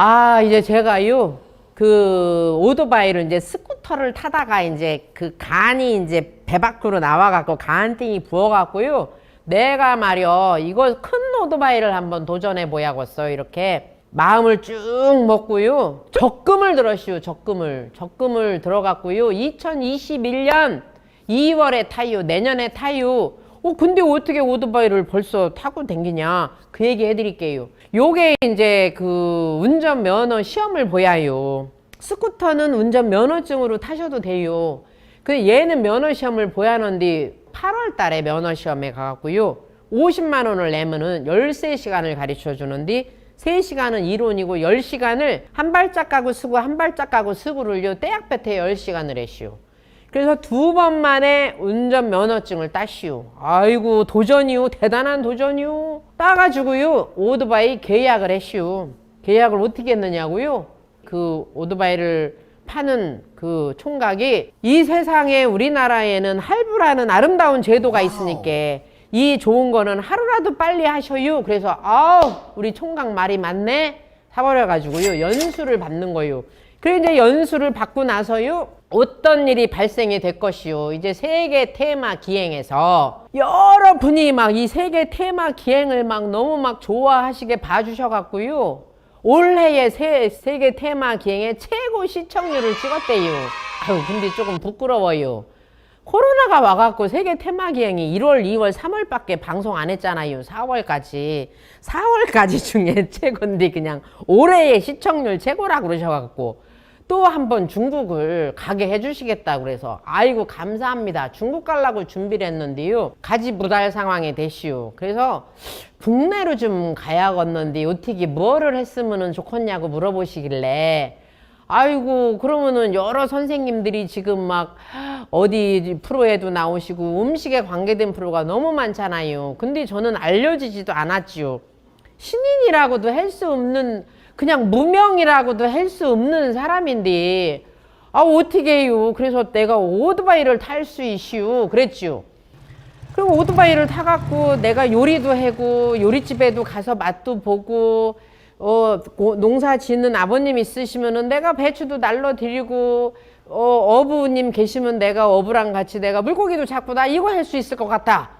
아, 이제 제가요, 그 오토바이를 이제 스쿠터를 타다가 이제 그 간이 이제 배 밖으로 나와갖고 간땡이 부어갖고요. 내가 말이여, 이거 큰 오토바이를 한번 도전해 보야겠어. 이렇게 마음을 쭉 먹고요. 적금을 들었시오, 적금을. 적금을 들어갔고요. 2021년 2월에 타요. 내년에 타요. 어, 근데 어떻게 오토바이를 벌써 타고 댕기냐? 그 얘기 해드릴게요. 요게 이제 그 운전 면허 시험을 보야요. 스쿠터는 운전 면허증으로 타셔도 돼요. 그 얘는 면허 시험을 보야 하는데 8월 달에 면허 시험에 가갖고요. 50만 원을 내면은 13시간을 가르쳐 주는데 3시간은 이론이고 10시간을 한 발짝 가고 쓰고 한 발짝 가고 쓰고를요. 떼약볕에 10시간을 했시오. 그래서 두 번 만에 운전 면허증을 따시오. 아이고 도전이요. 대단한 도전이요. 따가지고요. 오토바이 계약을 했시오. 계약을 어떻게 했느냐고요. 그 오토바이를 파는 그 총각이 이 세상에 우리나라에는 할부라는 아름다운 제도가 있으니까 이 좋은 거는 하루라도 빨리 하셔요. 그래서 아우 우리 총각 말이 맞네. 사버려 가지고요. 연수를 받는 거요. 그리고 이제 연수를 받고 나서요. 어떤 일이 발생이 될 것이요. 이제 세계 테마 기행에서 여러 분이 막 이 세계 테마 기행을 막 너무 막 좋아하시게 봐주셔갖고요. 올해의 세, 세계 테마 기행의 최고 시청률을 찍었대요. 아유, 근데 조금 부끄러워요. 코로나가 와갖고 세계 테마 기행이 1월, 2월, 3월밖에 방송 안 했잖아요. 4월까지. 4월까지 중에 최고인데 그냥 올해의 시청률 최고라 그러셔갖고 또 한 번 중국을 가게 해주시겠다 그래서 아이고 감사합니다. 중국 가려고 준비를 했는데요. 가지 부달 상황이 되시오. 그래서 국내로 좀 가야겠는데 어떻게 뭐를 했으면 좋겠냐고 물어보시길래 아이고 그러면은 여러 선생님들이 지금 막 어디 프로에도 나오시고 음식에 관계된 프로가 너무 많잖아요. 근데 저는 알려지지도 않았지요. 신인이라고도 할 수 없는 그냥 무명이라고도 할 수 없는 사람인데 아 어떻게 해요? 그래서 내가 오토바이를 탈 수 있시오. 그랬지요. 그리고 오토바이를 타갖고 내가 요리도 하고 요리집에도 가서 맛도 보고 어 고- 농사 짓는 아버님 있으시면은 내가 배추도 날러 드리고 어 어부님 계시면 내가 어부랑 같이 내가 물고기도 잡고 나 이거 할 수 있을 것 같다.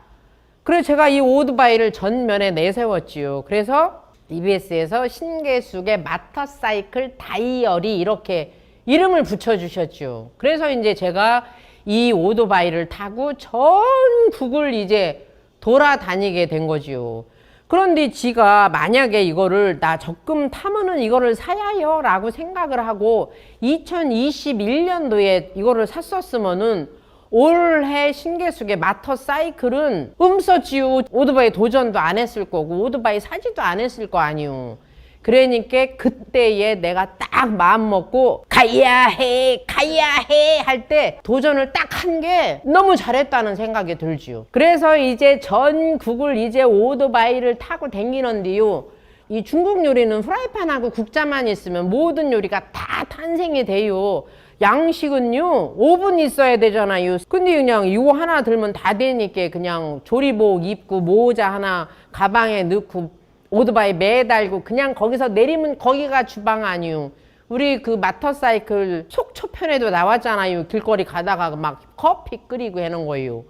그래서 제가 이 오토바이를 전면에 내세웠지요. 그래서 EBS에서 신계숙의 마터사이클 다이어리 이렇게 이름을 붙여주셨죠. 그래서 이제 제가 이 오토바이를 타고 전국을 이제 돌아다니게 된 거지요. 그런데 지가 만약에 이거를 나 적금 타면은 이거를 사야요 라고 생각을 하고 2021년도에 이거를 샀었으면은 올해 신계숙의 마터 사이클은 음서지요 오토바이 도전도 안 했을 거고 오토바이 사지도 안 했을 거 아니요. 그러니까 그때에 내가 딱 마음 먹고 가야 해 가야 해 할 때 도전을 딱 한 게 너무 잘했다는 생각이 들지요. 그래서 이제 전국을 이제 오토바이를 타고 댕기는데요. 이 중국 요리는 프라이팬하고 국자만 있으면 모든 요리가 다 탄생이 돼요. 양식은요, 5분 있어야 되잖아요. 근데 그냥 이거 하나 들면 다 되니까 그냥 조리복 입고 모자 하나 가방에 넣고 오토바이 매달고 그냥 거기서 내리면 거기가 주방 아니요. 우리 그 마터사이클 속초편에도 나왔잖아요. 길거리 가다가 막 커피 끓이고 하는 거예요.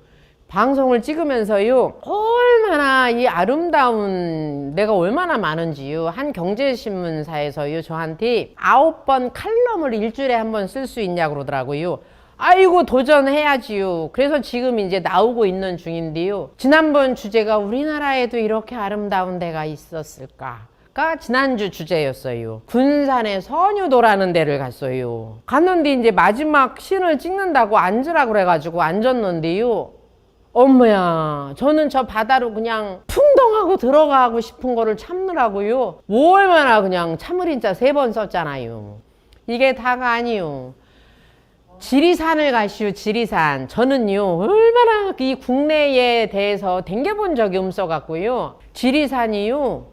방송을 찍으면서요 얼마나 이 아름다운 내가 얼마나 많은지요 한 경제신문사에서요 저한테 아홉 번 칼럼을 일주일에 한 번 쓸 수 있냐 그러더라고요 아이고 도전해야지요 그래서 지금 이제 나오고 있는 중인데요 지난번 주제가 우리나라에도 이렇게 아름다운 데가 있었을까 가 지난주 주제였어요. 군산에 선유도라는 데를 갔어요. 갔는데 이제 마지막 신을 찍는다고 앉으라 그래가지고 앉았는데요. 엄마야, 저는 저 바다로 그냥 풍덩하고 들어가고 싶은 거를 참느라고요. 뭐 얼마나 그냥 참을인자 세 번 썼잖아요. 이게 다가 아니요. 지리산을 가시오, 지리산. 저는요, 얼마나 이 국내에 대해서 댕겨본 적이 없어갖고요. 지리산이요,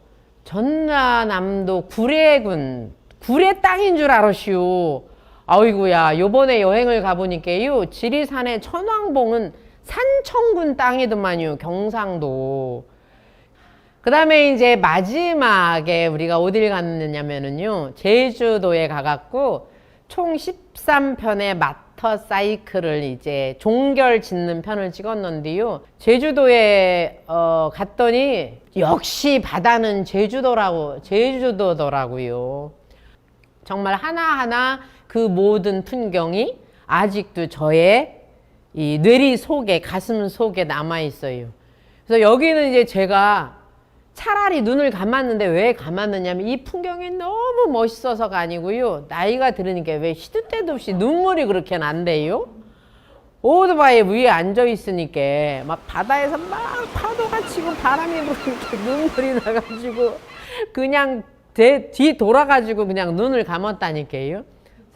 전라남도 구례군, 구례 땅인 줄 알았시오. 아이고야, 요번에 여행을 가보니까요, 지리산의 천왕봉은 산청군 땅이더만요, 경상도. 그 다음에 이제 마지막에 우리가 어딜 갔느냐면은요, 제주도에 가갖고 총 13편의 마터 사이클을 이제 종결 짓는 편을 찍었는데요. 제주도에 어, 갔더니 역시 바다는 제주도라고, 제주도더라고요. 정말 하나하나 그 모든 풍경이 아직도 저의 이 뇌리 속에, 가슴 속에 남아 있어요. 그래서 여기는 이제 제가 차라리 눈을 감았는데 왜 감았느냐면 이 풍경이 너무 멋있어서가 아니고요. 나이가 들으니까 왜 시도 때도 없이 눈물이 그렇게 난대요. 오토바이 위에 앉아 있으니까 막 바다에서 막 파도가 치고 바람이 부니까 눈물이 나가지고 그냥 대, 뒤 돌아가지고 그냥 눈을 감았다니까요.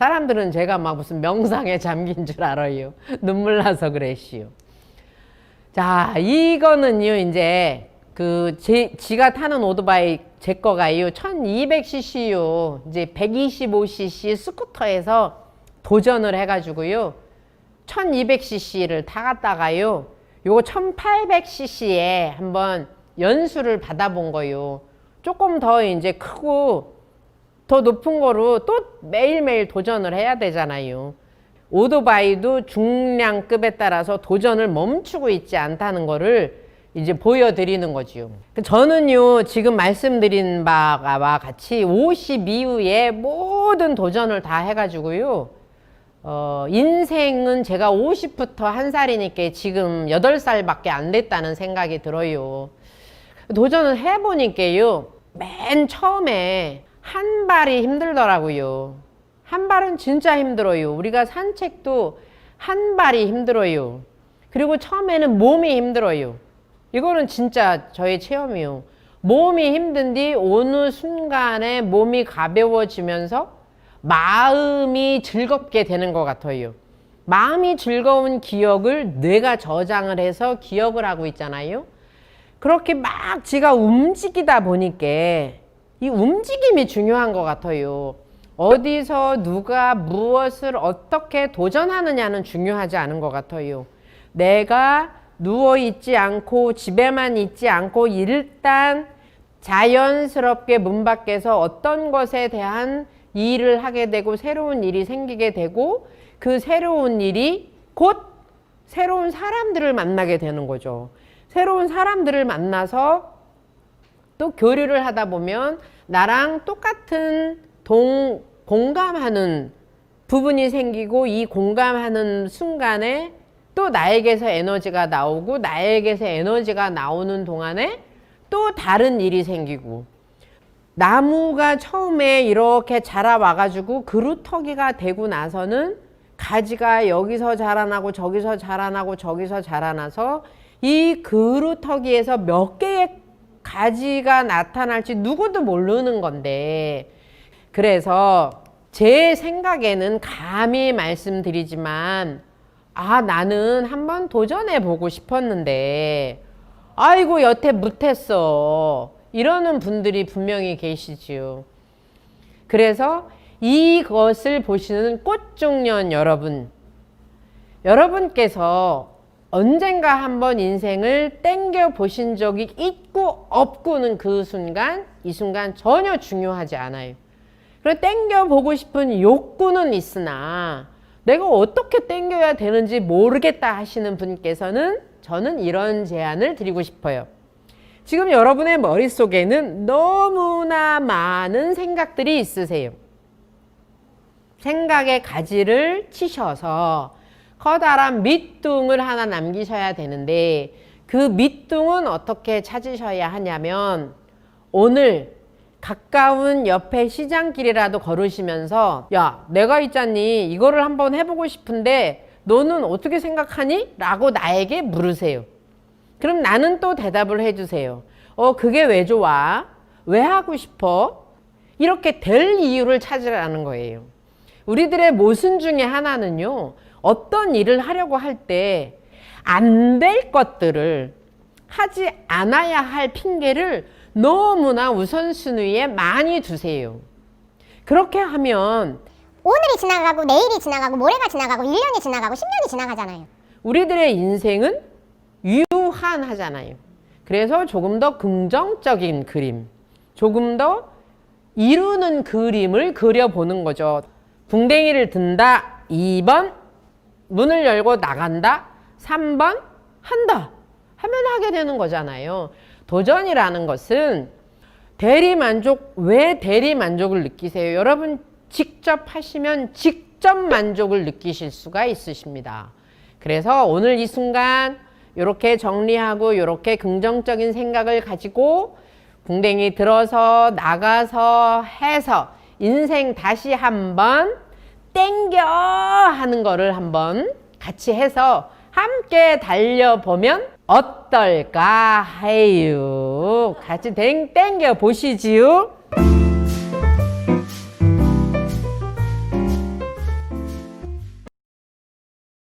사람들은 제가 막 무슨 명상에 잠긴 줄 알아요. 눈물 나서 그랬시요. 자, 이거는요, 이제 그 제, 지가 타는 오토바이 제 거가요, 1200cc요. 이제 125cc 스쿠터에서 도전을 해가지고요, 1200cc를 타갔다가요, 요거 1800cc에 한번 연수를 받아본 거요. 조금 더 이제 크고 더 높은 거로 또 매일매일 도전을 해야 되잖아요. 오토바이도 중량급에 따라서 도전을 멈추고 있지 않다는 거를 이제 보여드리는 거지요. 저는요, 지금 말씀드린 바와 같이 50 이후에 모든 도전을 다 해가지고요, 어, 인생은 제가 50부터 한 살이니까 지금 8살밖에 안 됐다는 생각이 들어요. 도전을 해보니까요, 맨 처음에 한 발이 힘들더라고요. 한 발은 진짜 힘들어요. 우리가 산책도 한 발이 힘들어요. 그리고 처음에는 몸이 힘들어요. 이거는 진짜 저의 체험이요. 몸이 힘든 뒤 어느 순간에 몸이 가벼워지면서 마음이 즐겁게 되는 것 같아요. 마음이 즐거운 기억을 뇌가 저장을 해서 기억을 하고 있잖아요. 그렇게 막 지가 움직이다 보니까 이 움직임이 중요한 것 같아요. 어디서 누가 무엇을 어떻게 도전하느냐는 중요하지 않은 것 같아요. 내가 누워 있지 않고 집에만 있지 않고 일단 자연스럽게 문 밖에서 어떤 것에 대한 일을 하게 되고 새로운 일이 생기게 되고 그 새로운 일이 곧 새로운 사람들을 만나게 되는 거죠. 새로운 사람들을 만나서 또 교류를 하다 보면 나랑 똑같은 동, 공감하는 부분이 생기고 이 공감하는 순간에 또 나에게서 에너지가 나오고 나에게서 에너지가 나오는 동안에 또 다른 일이 생기고 나무가 처음에 이렇게 자라와가지고 그루터기가 되고 나서는 가지가 여기서 자라나고 저기서 자라나고 저기서 자라나서 이 그루터기에서 몇 개의 가지가 나타날지 누구도 모르는 건데 그래서 제 생각에는 감히 말씀드리지만 아 나는 한번 도전해 보고 싶었는데 아이고 여태 못했어 이러는 분들이 분명히 계시지요. 그래서 이것을 보시는 꽃중년 여러분 여러분께서 언젠가 한번 인생을 땡겨 보신 적이 있고 없고는 그 순간 이 순간 전혀 중요하지 않아요. 그래 땡겨 보고 싶은 욕구는 있으나 내가 어떻게 땡겨야 되는지 모르겠다 하시는 분께서는 저는 이런 제안을 드리고 싶어요. 지금 여러분의 머릿속에는 너무나 많은 생각들이 있으세요. 생각의 가지를 치셔서 커다란 밑둥을 하나 남기셔야 되는데 그 밑둥은 어떻게 찾으셔야 하냐면 오늘 가까운 옆에 시장길이라도 걸으시면서 야 내가 있잖니 이거를 한번 해보고 싶은데 너는 어떻게 생각하니? 라고 나에게 물으세요. 그럼 나는 또 대답을 해주세요. 어 그게 왜 좋아? 왜 하고 싶어? 이렇게 될 이유를 찾으라는 거예요. 우리들의 모순 중에 하나는요. 어떤 일을 하려고 할 때 안 될 것들을 하지 않아야 할 핑계를 너무나 우선순위에 많이 두세요. 그렇게 하면 오늘이 지나가고 내일이 지나가고 모레가 지나가고 1년이 지나가고 10년이 지나가잖아요. 우리들의 인생은 유한하잖아요. 그래서 조금 더 긍정적인 그림, 조금 더 이루는 그림을 그려보는 거죠. 붕댕이를 든다. 2번 문을 열고 나간다. 3번 한다. 하면 하게 되는 거잖아요. 도전이라는 것은 대리 만족, 왜 대리 만족을 느끼세요? 여러분 직접 하시면 직접 만족을 느끼실 수가 있으십니다. 그래서 오늘 이 순간 이렇게 정리하고 이렇게 긍정적인 생각을 가지고 붕댕이 들어서 나가서 해서 인생 다시 한번 땡겨 하는 거를 한번 같이 해서 함께 달려보면 어떨까 해요. 같이 땡, 땡겨 보시지요.